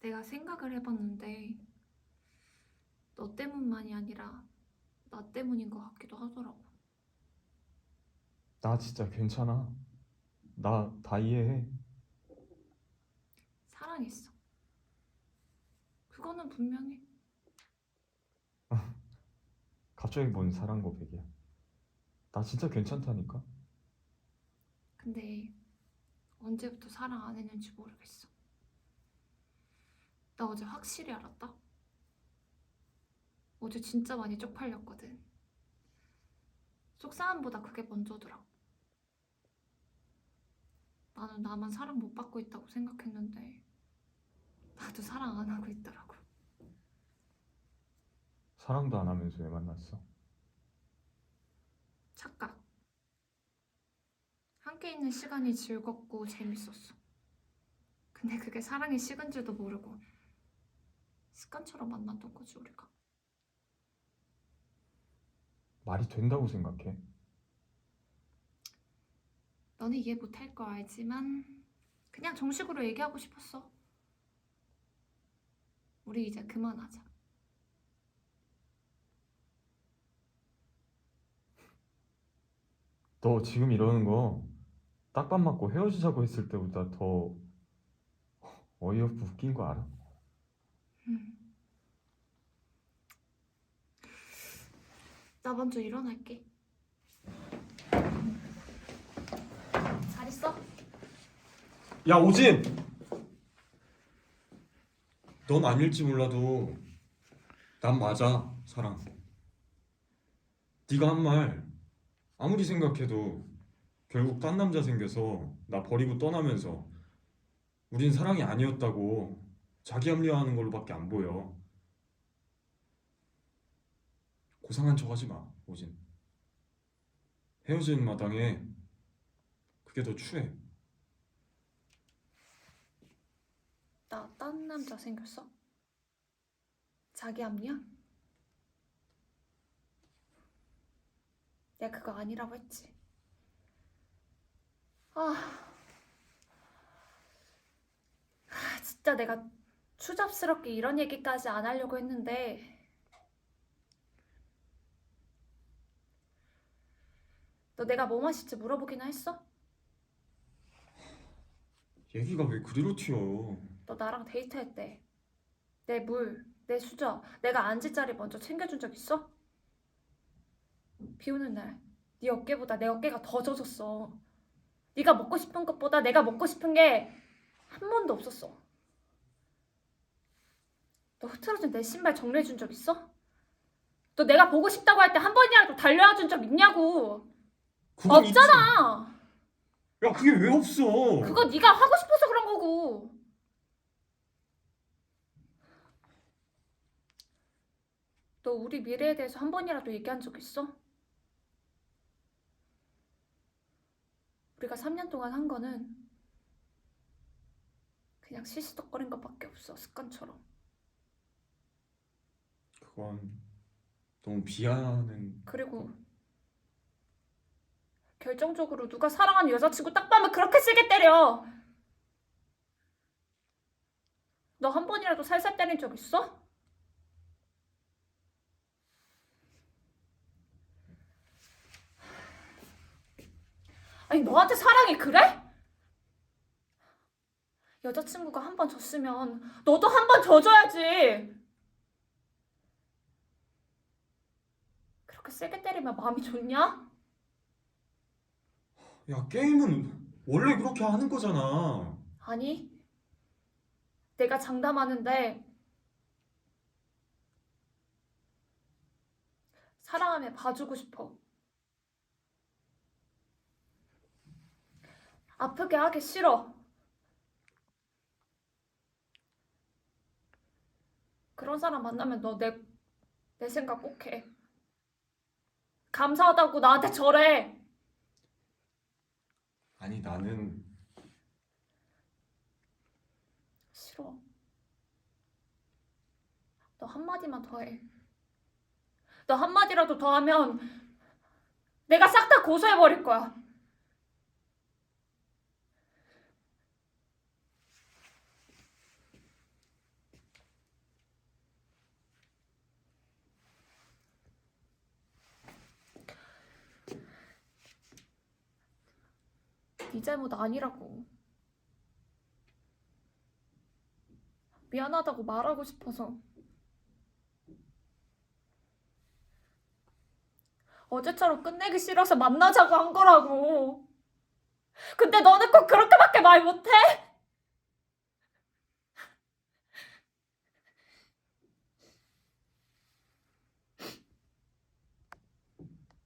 내가 생각을 해봤는데 너 때문만이 아니라 나 때문인 것 같기도 하더라고. 나 진짜 괜찮아. 나 다 이해해. 사랑했어. 그거는 분명해. 갑자기 뭔 사랑 고백이야. 나 진짜 괜찮다니까. 근데 언제부터 사랑 안 했는지 모르겠어. 나 어제 확실히 알았다. 어제 진짜 많이 쪽팔렸거든. 속상함보다 그게 먼저더라. 나는 나만 사랑 못 받고 있다고 생각했는데 나도 사랑 안 하고 있더라고. 사랑도 안 하면서 왜 만났어? 착각. 함께 있는 시간이 즐겁고 재밌었어. 근데 그게 사랑이 식은 줄도 모르고 습관처럼 만났던 거지 우리가. 말이 된다고 생각해. 너는 이해 못할 거 알지만 그냥 정식으로 얘기하고 싶었어. 우리 이제 그만하자. 너 지금 이러는 거 딱밤 맞고 헤어지자고 했을 때보다 더 어이없고 웃긴 거 알아? 음. 나 먼저 일어날게. 잘 있어? 야 오진! 넌 아닐지 몰라도 난 맞아 사랑. 네가 한 말 아무리 생각해도 결국 딴 남자 생겨서 나 버리고 떠나면서 우린 사랑이 아니었다고 자기 합리화하는 걸로밖에 안 보여. 고상한 척 하지 마 오진. 헤어지는 마당에 그게 더 추해. 나 딴 남자 생겼어? 자기 합리야? 내가 그거 아니라고 했지. 아, 아, 진짜 내가 추잡스럽게 이런 얘기까지 안 하려고 했는데 너 내가 뭐 마실지 물어보기나 했어? 얘기가 왜 그리로 튀어? 너 나랑 데이트할 때 내 물, 내 수저, 내가 앉을 자리 먼저 챙겨준 적 있어? 비 오는 날 네 어깨보다 내 어깨가 더 젖었어. 네가 먹고 싶은 것보다 내가 먹고 싶은 게 한 번도 없었어. 너 흐트러진 내 신발 정리해 준 적 있어? 너 내가 보고 싶다고 할 때 한 번이라도 달려와 준 적 있냐고. 그건 있지. 없잖아. 야 그게 왜 없어? 그거 네가 하고 싶어서 그런 거고. 너 우리 미래에 대해서 한 번이라도 얘기한 적 있어? 우리가 3년 동안 한 거는 그냥 시시덕거린 것밖에 없어 습관처럼. 그건 너무 비하는. 그리고 결정적으로 누가 사랑하는 여자친구 딱 봐면 그렇게 세게 때려. 너 한 번이라도 살살 때린 적 있어? 아니 너한테 사랑이 그래? 여자친구가 한번 줬으면 너도 한번 줘줘야지. 그렇게 세게 때리면 마음이 좋냐? 야 게임은 원래 그렇게 하는 거잖아. 아니, 내가 장담하는데 사랑하면 봐주고 싶어. 아프게 하기 싫어. 그런 사람 만나면 너 내 내 생각 꼭 해. 감사하다고 나한테 절해. 아니 나는 싫어. 너 한마디만 더 해. 너 한마디라도 더 하면 내가 싹 다 고소해버릴 거야. 네 잘못 아니라고. 미안하다고 말하고 싶어서. 어제처럼 끝내기 싫어서 만나자고 한 거라고. 근데 너는 꼭 그렇게밖에 말 못해?